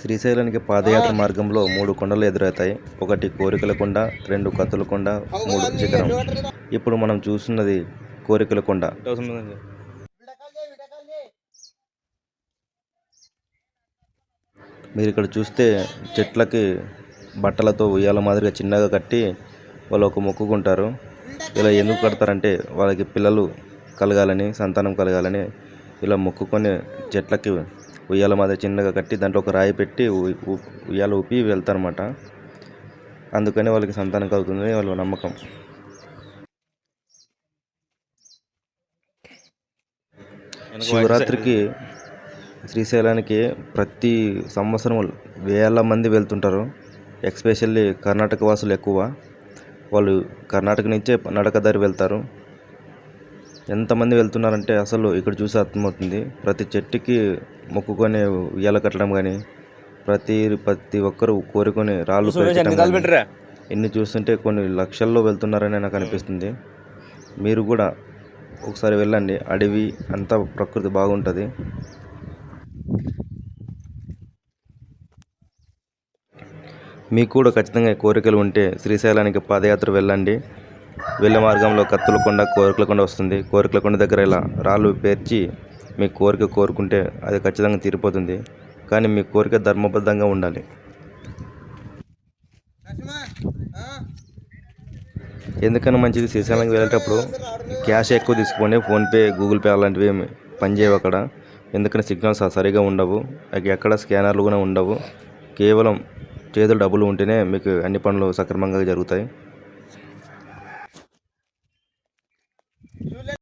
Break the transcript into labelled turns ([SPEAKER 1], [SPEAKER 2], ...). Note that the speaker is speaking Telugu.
[SPEAKER 1] శ్రీశైలానికి పాదయాత్ర మార్గంలో మూడు కొండలు ఎదురవుతాయి. ఒకటి కోరికల కొండ రెండు కత్తుల కొండ మూడు శిఖరం. ఇప్పుడు మనం చూస్తున్నది కోరికల కొండ. మీరు ఇక్కడ చూస్తే చెట్లకి బట్టలతో ఉయ్యాల మాదిరిగా చిన్నగా కట్టి వాళ్ళు ఒక మొక్కుకుంటారు. ఇలా ఎందుకు కడతారంటే వాళ్ళకి పిల్లలు కలగాలని సంతానం కలగాలని ఇలా మొక్కుకొని చెట్లకి ఉయ్యాల మాదిరి చిన్నగా కట్టి దాంట్లో ఒక రాయి పెట్టి ఉయ్యాల ఊపి వెళ్తారన్నమాట. అందుకని వాళ్ళకి సంతానం కలుగుతుందని వాళ్ళ నమ్మకం. శివరాత్రికి శ్రీశైలానికి ప్రతి సంవత్సరం వేల మంది వెళ్తుంటారు. ఎక్స్పెషల్లీ కర్ణాటక వాసులు ఎక్కువ. వాళ్ళు కర్ణాటక నుంచే నడక దారి వెళ్తారు. ఎంతమంది వెళ్తున్నారంటే అసలు ఇక్కడ చూసి అర్థమవుతుంది. ప్రతి చెట్టుకి మొక్కుకొని ఉయ్యాల కట్టడం కానీ ప్రతి ప్రతి ఒక్కరు కోరుకొని రాళ్ళు ఇన్ని చూస్తుంటే కొన్ని లక్షల్లో వెళ్తున్నారని నాకు అనిపిస్తుంది. మీరు కూడా ఒకసారి వెళ్ళండి. అడవి అంతా ప్రకృతి బాగుంటుంది. మీకు కూడా ఖచ్చితంగా కోరికలు ఉంటే శ్రీశైలానికి పాదయాత్ర వెళ్ళండి. వెళ్ళే మార్గంలో కత్తులకొండ కోరికలకొండ వస్తుంది. కోరికలకొండ దగ్గర ఇలా రాళ్ళు పేర్చి మీ కోరిక కోరుకుంటే అది ఖచ్చితంగా తీరిపోతుంది. కానీ మీ కోరిక ధర్మబద్ధంగా ఉండాలి. ఎందుకన్నా మంచిది? శ్రీశైలంకి వెళ్ళేటప్పుడు క్యాష్ ఎక్కువ తీసుకోండి. ఫోన్పే గూగుల్ పే అలాంటివి పనిచేయవు అక్కడ. ఎందుకంటే సిగ్నల్స్ సరిగా ఉండవు. ఎక్కడ స్కానర్లు కూడా ఉండవు. కేవలం చేతులు డబ్బులు ఉంటేనే మీకు అన్ని పనులు సక్రమంగా జరుగుతాయి.